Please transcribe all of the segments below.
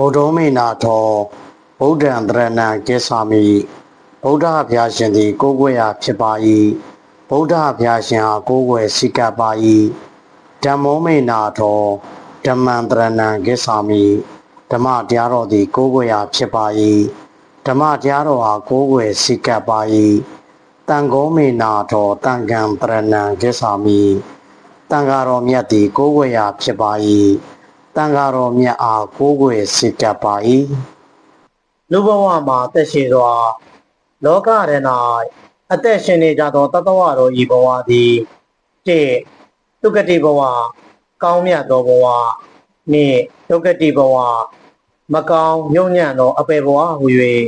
ဗုဒ္ဓမေနာထောဗုဒ္ဓံတရဏံကိသာမိဗုဒ္ဓဗျာရှင်သည် ကိုးကွယ်ရာဖြစ်ပါ၏ဗုဒ္ဓဗျာရှင်အားကိုးကွယ်စိကပ်ပါ၏ဓမ္မောမေနာထောဓမ္မံတရဏံကိသာမိဓမ္မတရားတော်သည် ကိုးကွယ်ရာဖြစ်ပါ၏ဓမ္မတရားတော်အားကိုးကွယ်စိကပ်ပါ၏တန်ခောမေနာထောတန်ကံတရဏံကိသာမိတန်ဃာတော်မြတ်သည် ကိုးကွယ်ရာဖြစ်ပါ၏ တန်ဃာတော်မြတ်အားကိုးကွယ်စိကပ်ပါ၏လူဘဝမှာအသက်ရှင်စွာလောကရ၌အသက်ရှင်နေကြသောတတဝတော်ဤဘဝသည်တည့်ဒုက္ကတိဘဝကောင်းမြတ်သောဘဝနှင့်ဒုက္ကတိဘဝမကောင်းညုံညံ့သောအပေဘဝဟူ၍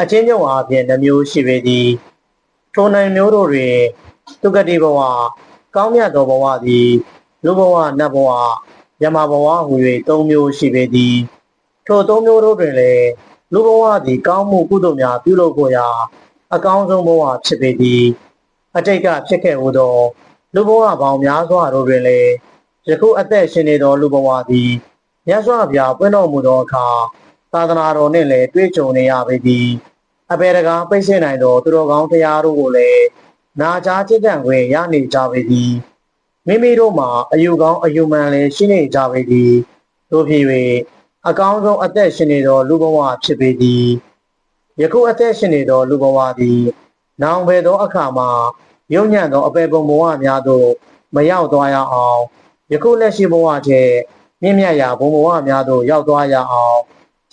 အချင်းချင်းအားဖြင့်နှမျိုးရှိပေသည်ထိုနိုင်မျိုးတို့တွင်ဒုက္ကတိဘဝကောင်းမြတ်သောဘဝသည်လူဘဝနတ်ဘဝ ယမဘဝဟူ၍သုံးမျိုးရှိပေသည်ထိုသုံးမျိုးတို့တွင်လည်းလူဘဝသည်ကောင်းမှုကုသိုလ်များပြုလုပ်ကိုရာအကောင်းဆုံးဘဝဖြစ်ပေသည်အတိတ်ကဖြစ်ခဲ့ဟူသောလူဘဝပေါင်းများစွာတို့တွင်လည်းယခုအသက်ရှင်နေသောလူဘဝသည်မြတ်စွာဘုရားပွင့်တော်မူသောအခါသာသနာတော်နှင့်လည်းတွေ့ကြုံနေရပေသည်အပေတကားပိတ်ဆင်နိုင်သောသူတော်ကောင်းတရားတို့ကိုလည်းနာကြားจิตတံခွင့်ရနေကြပေသည် မိမိတို့မှာအယူကောင်းအယူမှန်လည်းရှိနေကြပေသည်တို့ဖြစ်၍အကောင်းဆုံးအသက်ရှင်နေသောလူဘဝဖြစ်ပေသည်ယခုအသက်ရှင်နေသောလူဘဝသည်နောင်ဘယ်သောအခါမှာယုံညံ့သောအပေပုံဘဝများသို့မရောက်သွားရအောင်ယခုလက်ရှိဘဝထဲမြင့်မြတ်ရာဘုံဘဝများသို့ရောက်သွားရအောင်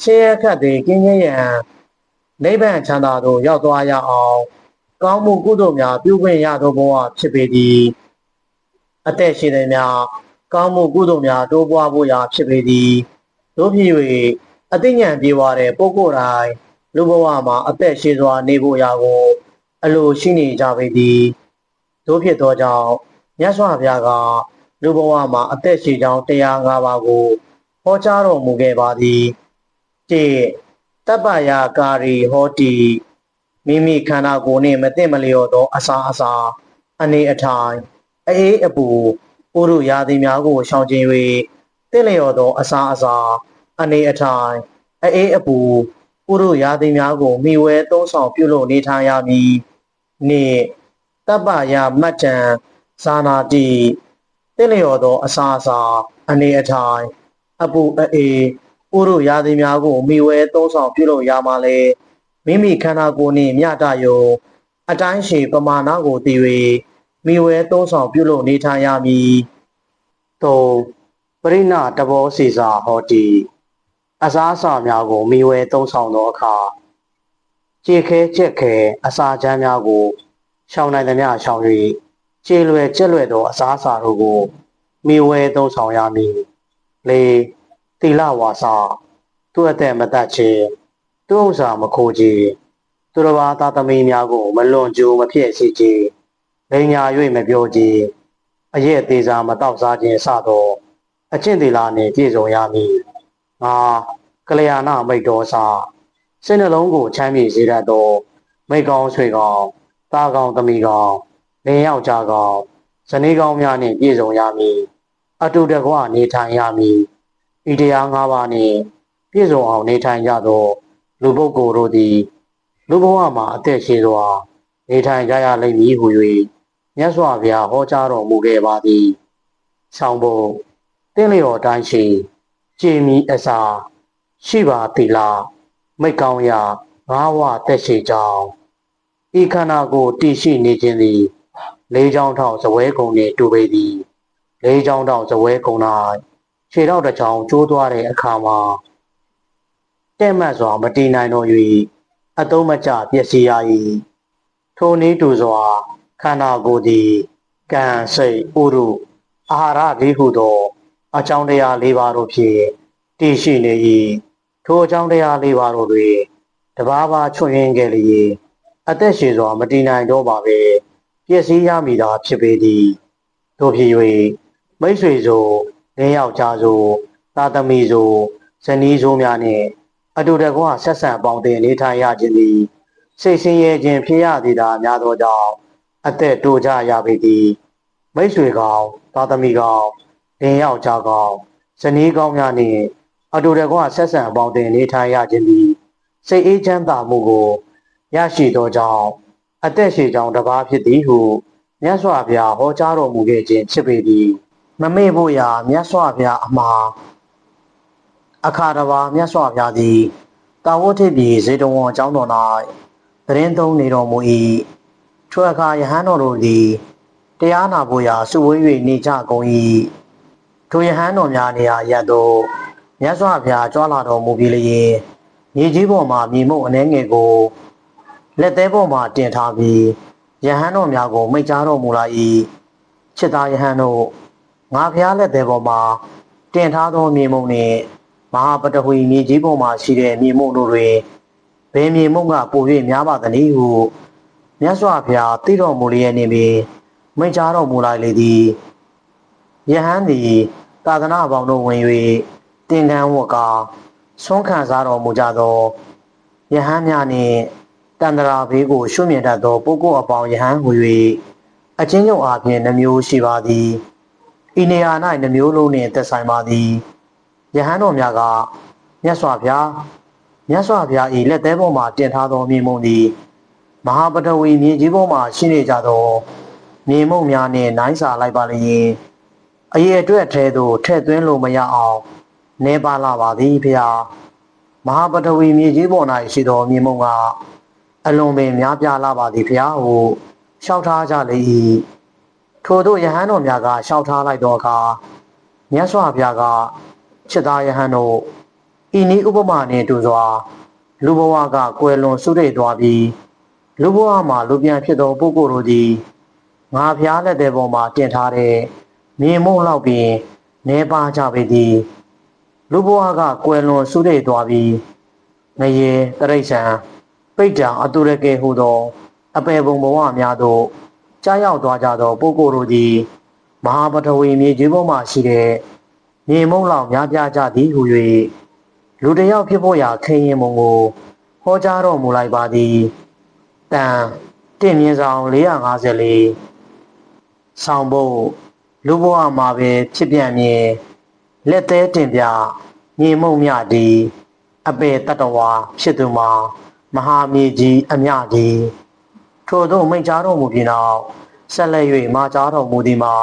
ရှင်းရခတ်သည်ကင်းခြင်းရန်နိဗ္ဗာန်ချမ်းသာသို့ရောက်သွားရအောင်ကောင်းမှုကုသိုလ်များပြုခွင့်ရသောဘဝဖြစ်ပေသည် အသက်ရှင်သည်များကောင်းမှုကုသိုလ်များတိုးပွားဖို့ရာဖြစ်ပေသည်တို့ဖြစ်၍အသိဉာဏ်ပြေဝတဲ့ပုဂ္ဂိုလ်တိုင်းလူဘဝမှာအသက်ရှည်စွာနေဖို့ရာကိုအလိုရှိနေကြပေသည်တို့ဖြစ်သောကြောင့်မြတ်စွာဘုရားကလူဘဝမှာအသက်ရှည်ကြောင်းတရား၅ပါးကိုဟောကြားတော်မူခဲ့ပါသည်တိတပ္ပယာကာရီဟောတိမိမိခန္ဓာကိုယ်နှင့်မသိမလျော်သောအစာအစာအနေအထိုင် အေးအပူပုရုရာသီများကိုရှောင်ကျဉ်၍တင့်လျော်သောအစာအစာအနေအထိုင်အေးအပူပုရုရာသီများကိုမိဝဲသုံးဆောင်ပြုလုပ်နေထိုင်ရမည်နှင့်တပ္ပယမတ္တံဇာနာတိတင့်လျော်သောအစာအစာအနေအထိုင်အပူအေးပုရုရာသီများကိုမိဝဲသုံးဆောင်ပြုလုပ်ရမှာလေမိမိခန္ဓာကိုယ်နှင့်မြတယုံအတိုင်းရှိပမာဏကိုသိ၍ မိဝဲသုံးဆောင်ပြုလုပ်နေထိုင်ရမည်သုံးပရိနာတဘောစီစာဟောတိအစားအစာများကိုမိဝဲသုံးဆောင်သောအခါခြေခဲချက်ခဲအစာချမ်းများကိုရှောင်နိုင်သမျှရှောင်၍ခြေလွယ်ချက်လွယ်သောအစားအစာတို့ကိုမိဝဲသုံးဆောင်ရမည်လေသီလဝါစာသူ့အသက်မတတ်ခြင်းသူ့ဥစ္စာမခိုးခြင်းသူတစ်ပါးသားသမီးများကိုမလွန်ကျူးမဖြစ်စေခြင်း လိန်ညာ၍မပြောခြင်းအရက်သေးစားမတောက်စားခြင်းစသောအကျင့်သီလနှင့်ပြည့်စုံရမည်ငါကလျာဏမိတ်တော်စာစိတ်နှလုံးကိုချမ်းမြေ့စေတတ်သောမိတ်ကောင်းဆွေကောင်းသားကောင်းသမီးကောင်းလင်ယောက်ျားကောင်းဇနီးကောင်းများနှင့်ပြည့်စုံရမည်အတူတကွနေထိုင်ရမည်ဤတရား၅ပါးနှင့်ပြည့်စုံအောင်နေထိုင်ကြသော လူပုဂ္ဂိုလ်တို့သည် လူဘဝမှာအသက်ရှင်စွာနေထိုင်ကြရလိမ့်မည်ဟု၍ မြတ်စွာဘုရားဟောကြားတော်မူခဲ့ပါသည်။ဆောင်းဖို့တင့်လျော်တိုင်းရှိကြည်မီအစာရှိပါသီလားမိတ်ကောင်းရာငါးဝတက်ရှိကြောင်းဤခန္ဓာကိုယ်တည်ရှိနေခြင်းသည်လေးချောင်းထောင်ဇပွဲကုံနှင့်တူပေသည်လေးချောင်းထောင်ဇပွဲကုံ၌ခြေထောက်တစ်ချောင်းကျိုးသွားတဲ့အခါမှာတဲ့မှတ်စွာမတည်နိုင်တော့၍အတုံးမကျပျက်စီးရ၏ထိုနည်းတူစွာ ခန္ဓာကိုယ်သည်ကံစိတ်ဥရုအာဟာရလေးဟုသော အကြောင်းတရား၄ပါးတို့ဖြင့်တည်ရှိနေ၏ထိုအကြောင်းတရား၄ပါးတို့တွင်တဘာဘာချွတ်ယင်းခဲ့လျင်အသက်ရှည်စွာမတည်နိုင်တော့ပါပဲပျက်စီးရမည်သာဖြစ်ပေသည်တို့ဖြစ်၍မိတ်ဆွေဆိုလင်းယောက်ျားဆိုသာသမီဆိုဇနီးဆိုများနှင့်အတူတကွဆက်ဆံပေါင်းတင်နေထိုင်ရခြင်းသည်စိတ်ဆင်းရဲခြင်းဖြစ်ရသည်သာများသောကြောင့် အသက်တိုးကြရပေသည်မိတ်ဆွေကောင်သာသမီကောင်လင်းယောက်ျားကောင်ဇနီးကောင်းများနှင့်အတူတကွဆက်ဆံအပေါင်းတင်နေထိုင်ရခြင်းသည်စိတ်အေးချမ်းသာမှုကိုရရှိသောကြောင့်အသက်ရှည်ကြောင်းတစ်ပါးဖြစ်သည်ဟုမြတ်စွာဘုရားဟောကြားတော်မူခဲ့ခြင်းဖြစ်ပေသည်မမေ့ဖို့ရာမြတ်စွာဘုရားအမှားအခါတစ်ပါးမြတ်စွာဘုရားသည်တာဝတိပြည်ဇေတဝန်အကြောင်းတော်၌သတင်းသုံးနေတော်မူ၏ ထိုအခါယဟန်တော်တို့သည်တရားနာဖို့ရာစုဝေး၍နေကြကုန်၏ထိုယဟန်တော်များနေရာရပ်သို့မြတ်စွာဘုရားကြွလာတော်မူပြီးလျင်မြေကြီးပေါ်မှမြေမုတ်အနှဲငယ်ကိုလက်သေးပေါ်မှာတင်ထားပြီးယဟန်တော်များကိုမိတ်ကြားတော်မူလာ၏ချစ်သားယဟန်တို့ငါဖျားလက်သေးပေါ်မှာတင်ထားသောမြေမုံနှင့်မဟာပတဝီမြေကြီးပေါ်မှာရှိတဲ့မြေမုံတို့တွင်ဘယ်မြေမုံကပို၍များပါသနည်းဟု မြတ်စွာဘုရားသိတော်မူလျက်နေပြီးမိတ်ကြားတော်မူလိုက်လေသည်ယဟန်သည်သာသနာပေါင်းတို့ဝင်၍တင်ကန်းဝတ်ကာဆွမ်းခံစားတော်မူကြသောယဟန်များနှင့်တန္တရာဘေးကိုရှုမြင်တတ်သောပုဂ္ဂိုလ်အပေါင်းယဟန်ဟူ၍အချင်းချုပ်အားဖြင့်နှမျိုးရှိပါသည်ဤနေရာ၌နှမျိုးလုံးနှင့်သက်ဆိုင်ပါသည်ယဟန်တော်များကမြတ်စွာဘုရားမြတ်စွာဘုရား၏လက်သေးပေါ်မှတင်ထားသောမြေမုံသည် မဟာပထဝီမြေကြီးပေါ်မှရှိနေကြသောမြေမုံများနှင့်နိုင်စာလိုက်ပါလျင်အရေးအတွက်ထဲသို့ထည့်သွင်းလို့မရအောင်နေပါလာပါသည်ဖျားမဟာပထဝီမြေကြီးပေါ်၌ရှိသောမြေမုံကအလွန်ပင်များပြားလာပါသည်ဖျားဟုလျှောက်ထားကြလေ၏ထို့သောယဟန်တော်များကလျှောက်ထားလိုက်သောအခါမြတ်စွာဘုရားကချစ်သားယဟန်တို့ဤနည်းဥပမာနှင့်တူစွာလူဘဝကကွယ်လွန်ဆုရိတ်သွားပြီး လူဘဝမှာလူပြန်ဖြစ်သောပုဂ္ဂိုလ်တို့သည်ငါဖျားလက်တဲ့ပေါ်မှာတင်ထားတဲ့မြေမုံလောက်ပြီးနေပါကြပေသည်လူဘဝကကွယ်လွန်ဆုရိတ်သွားပြီးငရေတရိษံပိတ်တံအတုရကေဟုသော အပေပုံဘဝများသို့ကြားရောက်သွားကြသောပုဂ္ဂိုလ်တို့သည်မဟာပထဝီမြေကြီးပေါ်မှရှိတဲ့မြေမုံလောက်များပြားကြသည်ဟု၍လူတစ်ယောက်ဖြစ်ဖို့ရာခရင်မုံကိုဟောကြားတော်မူလိုက်ပါသည် တန်တင့်မြင့်ဆောင်454ဆောင်ဖို့လူဘဝမှာပဲဖြစ်ပြမြင်လက်သေးတင်ပြညီမုံမြဒီအပေတတဝါဖြစ်သူမှာမဟာမြေကြီးအမြကြီးထို့သောမိန့်ကြားတော်မူပြီးနောက်ဆက်လက်၍မာကြားတော်မူသည်မှာ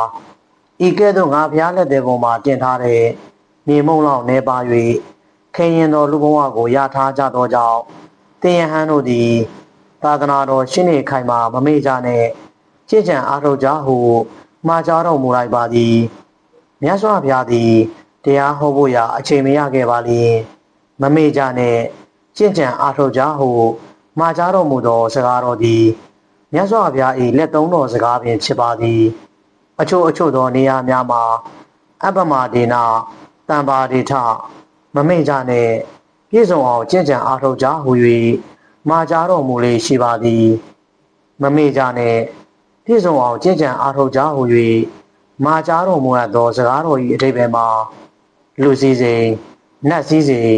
ဤကဲ့သို့ငါဖျားလက်တဲ့ပုံမှာတင်ထားတဲ့မြေမုံလောက်နေပါ၍ခရင်တော်လူဘဝကိုရထားကြသောကြောင့်တင်ယဟန်တို့သည် သာသနာတော်ရှင်းနေခိုင်မာမမေ့ကြနဲ့ကြည်ကြံအားထုတ်ကြဟုမှာကြားတော်မူလိုက်ပါသည်မြတ်စွာဘုရားသည်တရားဟောဖို့ရာအချိန်မရခဲ့ပါလျင်မမေ့ကြနဲ့ကြင်ကြံအားထုတ်ကြဟုမှာကြားတော်မူသောစကားတော်သည်မြတ်စွာဘုရား၏လက်သုံးတော်စကားပင်ဖြစ်ပါသည် အချို့အချို့သောနေရာများမှာအပ္ပမဒေနာတံပါဒေထမမေ့ကြနဲ့ပြည့်စုံအောင်ကြင်ကြံအားထုတ်ကြဟု၍ မှာကြားတော်မူလေရှိပါသည် မမေ့ကြနဲ့ပြည့်စုံအောင်ကြင်ကြံအားထုတ်ကြဟု၍မာကြားတော်မူအပ်သောစကားတော်၏အထိပ္ပယ်မှာလူစည်းစိမ်နတ်စည်းစိမ်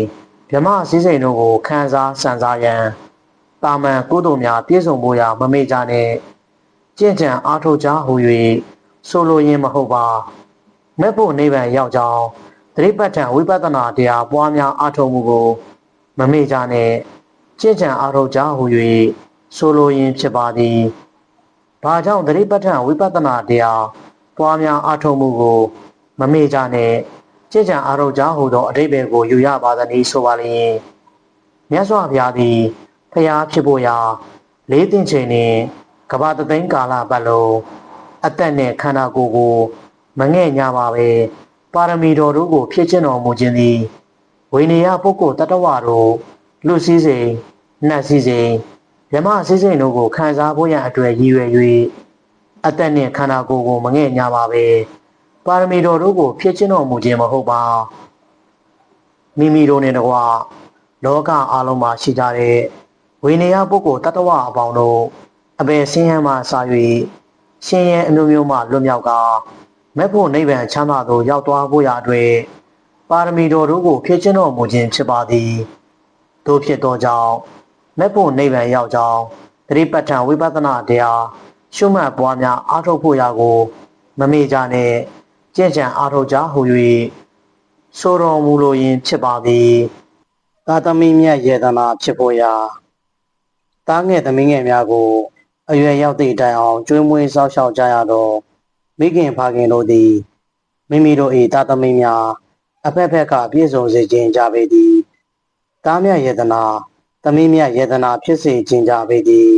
ဗြဟ္မစည်းစိမ်တို့ကိုခံစားစံစားရန်တာမန်ကုသိုလ်များပြည့်စုံဖို့ရာမမေ့ကြနဲ့ကြင်ကြံအားထုတ်ကြဟု၍ဆိုလိုရင်းမဟုတ်ပါမဲ့ဖို့နိဗ္ဗာန်ရောက်ကြောင်းသတိပဋ္ဌာန်ဝိပဿနာတရားပွားများအားထုတ်မှုကိုမမေ့ကြနဲ့ ကြင်ကြံအားထုတ်ကြဟု၍ဆိုလိုရင်းဖြစ်ပါသည်။ဘာကြောင့်သတိပဋ္ဌာန်ဝိပဿနာတရားပွားများအားထုတ်မှုကို မမေ့ကြနဲ့ကြင်ကြံအားထုတ်ကြဟုသောအတိပ္ပယ်ကိုယူရပါသနည်းဆိုပါလျင်မြတ်စွာဘုရားသည်ဖျားဖြစ်ဖို့ရာလေးသိင်ချိန်နှင့်ကဘာတသိန်းကာလပတ်လုံးအသက်နှင့်ခန္ဓာကိုယ်ကို မငဲ့ညာပါပဲပါရမီတော်တို့ကို ဖြည့်ကျင့်တော်မူခြင်းသည်ဝိနည်းပုဂ္ဂိုလ်တတ္တဝါတို့ လူစည်းစိမ်နတ်စည်းစိမ်မြမစည်းစိမ်တို့ကိုခံစားဖို့ရန်အတွက်ရည်ရွယ်၍အသက်နှင့်ခန္ဓာကိုယ်ကိုမငဲ့ညာပါပဲပါရမီတော်တို့ကိုဖြည့်ကျင့်တော်မူခြင်းမဟုတ်ပါမိမိတို့နှင့်တကွာလောကအလုံးမှာရှိကြတဲ့ဝိနည်းပုဂ္ဂိုလ်တတ္တဝါအပေါင်းတို့အပေဆင်းရဲမှစာ၍ရှင်ရဲအမျိုးမျိုးမှလွတ်မြောက်ကမဲ့ဖို့နိဗ္ဗာန်ချမ်းသာသို့ရောက်သွားဖို့ရာအတွက်ပါရမီတော်တို့ကိုဖြည့်ကျင့်တော်မူခြင်းဖြစ်ပါသည် တို့ဖြစ်သောကြောင့်မဲ့ဖို့နိဗ္ဗာန်ရောက်ကြောင်းသတိပဋ္ဌာန်ဝိပဿနာတရားရှုမှတ်ပွားများအားထုတ်ဖို့ရာကို မမေ့ကြနဲ့ကြင်ကြံအားထုတ်ကြဟူ၍ဆိုတော်မူလိုရင်ဖြစ်ပါသည်သာသမီမြတ်ယေတနာဖြစ်ပေါ်ရာတားငယ်သမီးငယ်များကိုအရွယ်ရောက်သည့်တိုင်အောင်ကျွေးမွေးစောင့်ရှောက်ကြရသောမိခင်ဖခင်တို့သည်မိမိတို့၏တာသမီများအဖက်ဖက်ကပြည့်စုံစေခြင်းကြပေသည် တားမြတ်ယေတနာသမီးမြတ်ယေတနာဖြစ်စေခြင်းကြပေသည်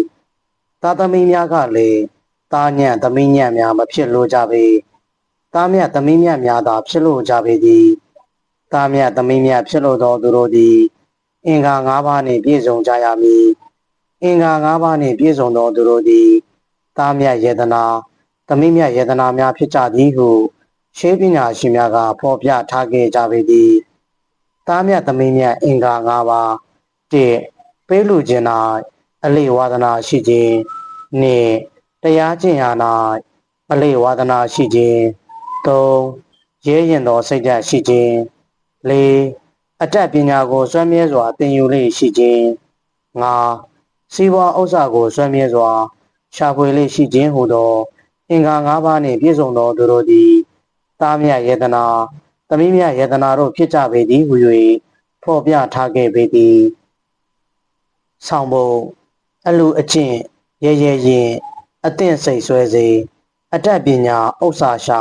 တာသမီများကလည်းတာညံ့သမီးညံ့များမဖြစ်လိုကြပေတာမြတ်သမီးမြတ်များသာဖြစ်လိုကြပေသည်တာမြတ်သမီးမြတ်ဖြစ်လိုသောသူတို့သည်အင်္ဂါ၅ပါးနှင့်ပြည့်စုံကြရမည်အင်္ဂါ၅ပါးနှင့်ပြည့်စုံသောသူတို့သည်တာမြတ်ယေတနာသမီးမြတ်ယေတနာများဖြစ်ကြသည်ဟုရှေးပညာရှင်များကဖော်ပြထားခဲ့ကြပေသည် တာမြတ်သမီးမြတ်အင်္ဂါ၅ပါး၁ပေးလူခြင်း၌အလေးဝါဒနာရှိခြင်း၂တရားကျင့်ရာ၌အလေးဝါဒနာရှိခြင်း၃ရဲရင်သောစိတ်ဓာတ်ရှိခြင်း၄အတတ်ပညာကိုစွမ်းမြဲစွာသင်ယူလေ့ရှိခြင်း၅စီးပွားဥစ္စာကိုစွမ်းမြဲစွာရှာဖွေလေ့ရှိခြင်းဟူသောအင်္ဂါ၅ပါးနှင့်ပြည့်စုံသောသူတို့သည်တာမြတ်ယေတနာ သမီးမြတ်ယေတနာတို့ဖြစ်ကြပေသည်ဟု၍ဖော်ပြထားခဲ့ပေသည်ဆောင်ဖို့အလူအကျင့်ရဲရဲရင်အသင့်စိတ်ဆွဲစေအတတ်ပညာဥစ္စာရှာ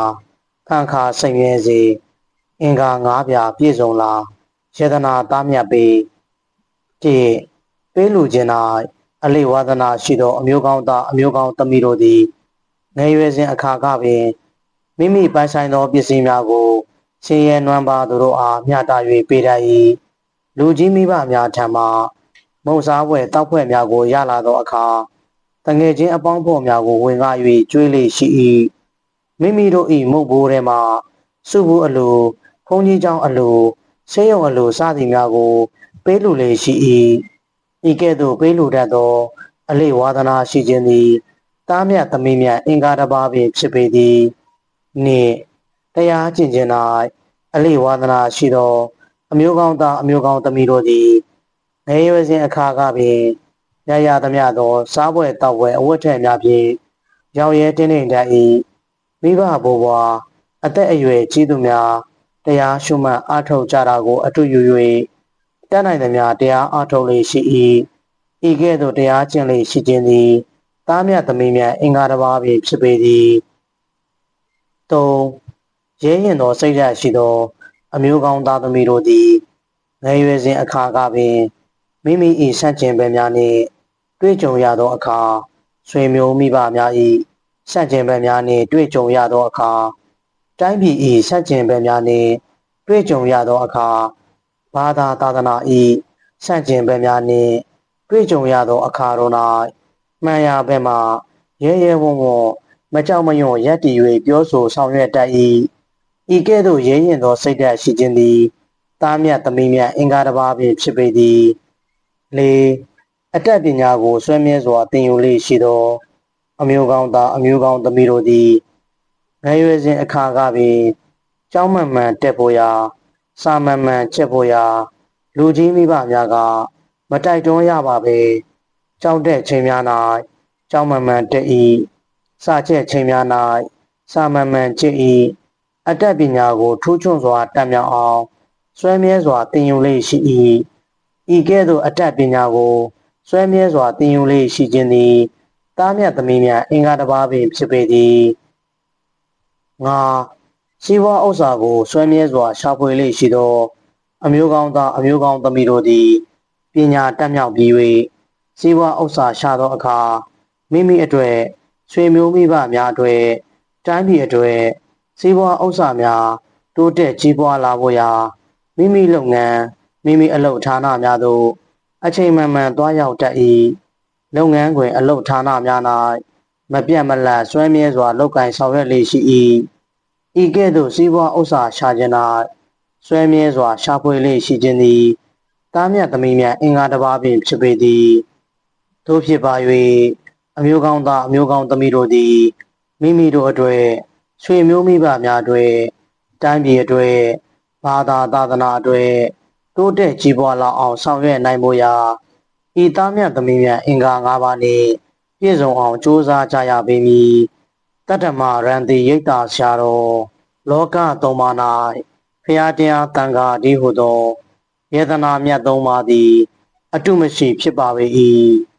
ခံခါစိတ်မြဲစေအင်္ဂါ၅ပြာပြည့်စုံလာယေတနာသားမြတ်ပေတည်ပေးလူခြင်း၌အလေးဝါဒနာရှိသောအမျိုးကောင်းသားအမျိုးကောင်းသမီးတို့သည်ငယ်ရွယ်စဉ်အခါကပင်မိမိပိုင်ဆိုင်သောပစ္စည်းများကို ဆင်းရဲနွမ်းပါသူတို့အားမျှတ၍ပေးတတ်၏လူကြီးမိဘများထံမှမုံစားပွဲတောက်ဖွဲ့များကိုရလာသောအခါတငယ်ချင်းအပေါင်းဖော်များကိုဝင်ကား၍ကျွေးလေရှိ၏မိမိတို့၏မုတ်ဘိုးထဲမှစုဘူးအလိုဘုန်းကြီးကျောင်းအလိုဆေးရုံအလိုစသည်များကို ပေးလူလေရှိ၏ဤကဲ့သို့ပေးလူတတ်သော အလေးဝါဒနာရှိခြင်းသည်တားမြတ်သမီးမြတ်အင်္ဂါတစ်ပါးပင်ဖြစ်ပေသည်နှင့် တရားကျင့်ခြင်း၌အလေးဝါဒနာရှိသော အမျိုးကောင်းသားအမျိုးကောင်းသမီးတို့သည်ငယ်ရွယ်စဉ်အခါကပင်ရရသမျှသော စားပွဲတောက်ပွဲအဝတ်ထည်များဖြင့်ရောင်ရဲတင်းတင်းတတ်၏မိဘဘိုးဘွားအသက်အရွယ်ကြီးသူများတရားရှုမှတ်အားထုတ်ကြတာကိုအတူယူ၍တတ်နိုင်သမျှတရားအားထုတ်လေရှိ၏ဤကဲ့သို့တရားကျင့်လေရှိခြင်းသည်သားမြတ်သမီးမြတ်အင်္ဂါတစ်ပါးပင်ဖြစ်ပေသည်၃ ရဲရင်သောစိတ်ဓာတ်ရှိသော အမျိုးကောင်းသားသမီးတို့သည်ငယ်ရွယ်စဉ်အခါကပင်မိမိ၏ဆန့်ကျင်ဘက်များနှင့်တွေ့ကြုံရသောအခါဆွေမျိုးမိဘများ၏ဆန့်ကျင်ဘက်များနှင့်တွေ့ကြုံရသောအခါတိုင်းပြည်၏ဆန့်ကျင်ဘက်များနှင့်တွေ့ကြုံရသောအခါဘာသာသာသနာ၏ဆန့်ကျင်ဘက်များနှင့်တွေ့ကြုံရသောအခါတို့၌မှန်ရာဘက်မှရဲရဲဝံ့ဝံ့မကြောက်မရွံ့ရက်တည်၍ပြောဆိုဆောင်ရွက်တတ်၏ ဤကဲ့သို့ရဲရင်သောစိတ်ဓာတ်ရှိခြင်းသည်တားမြတ်သမီးမြတ်အင်္ဂါတစ်ပါးပင်ဖြစ်ပေသည်လေအတတ်ပညာကိုဆွဲမြဲစွာသင်ယူလေရှိသော အမျိုးကောင်းသားအမျိုးကောင်းသမီးတို့သည်ငယ်ရွယ်စဉ်အခါကပင်ကျောင်းမှန်မှန်တက်ဖို့ရာစာမှန်မှန်ချက်ဖို့ရာလူကြီးမိဘများကမတိုက်တွန်းရပါပဲကြောက်တဲ့ချိန်များ၌ကြောက်မှန်မှန်တက်၏စာချက်ချိန်များ၌စာမှန်မှန်ချစ်၏ အတတ်ပညာကိုထူးချွန်စွာတတ်မြောက်အောင်ဆွဲမြဲစွာသင်ယူလေရှိ၏ဤကဲ့သို့အတတ်ပညာကိုဆွဲမြဲစွာသင်ယူလေရှိခြင်းသည်တားမြတ်သမီးများအင်္ဂါတစ်ပါးပင်ဖြစ်ပေသည်ငါရှိဝါဥစ္စာကိုဆွဲမြဲစွာရှာဖွေလေရှိသော အမျိုးကောင်းသားအမျိုးကောင်းသမီးတို့သည်ပညာတတ်မြောက်ပြီး၍စီးပွားဥစ္စာရှာသောအခါမိမိအတွေ့ဆွေမျိုးမိဘများအတွေ့တိုင်းပြည်အတွေ့ စီးပွားဥစ္စာများတိုးတက်ကြီးပွားလာဖို့ရာမိမိလုပ်ငန်းမိမိအလုပ်ဌာနများသို့အချိန်မှန်မှန်သွားရောက်တတ်၏လုပ်ငန်းခွင် အလုပ်ဌာနများ၌မပြတ်မလတ်စွဲမြဲစွာလုပ်ကိုင်ဆောင်ရွက်လေရှိ၏ဤကဲ့သို့စီးပွားဥစ္စာရှာခြင်း၌စွဲမြဲစွာရှာဖွေလေရှိခြင်းသည်တားမြတ်သမီးများအင်္ဂါတစ်ပါးပင်ဖြစ်ပေသည်သို့ဖြစ်ပါ၍အမျိုးကောင်းသားအမျိုးကောင်းသမီးတို့သည်မိမိတို့အတွေ့ ဆွေမျိုးမိဘများအတွေ့တိုင်းပြည်အတွေ့ဘာသာသာသနာအတွေ့တိုးတက်ကြီးပွားလာအောင်ဆောင်ရွက်နိုင်ဖို့ရာဤသားမြတ်သမီးများအင်္ဂါ၅ပါးနှင့်ပြည့်စုံအောင်ကြိုးစားကြရပေမည်တတ္တမရန်တိရိတ်တာရှာတော်လောကသုံးပါး၌ဖျားတရားတန်ခါဒီဟုသောယေတနာမြတ်သုံးပါးသည် အတုမရှိဖြစ်ပါပေ၏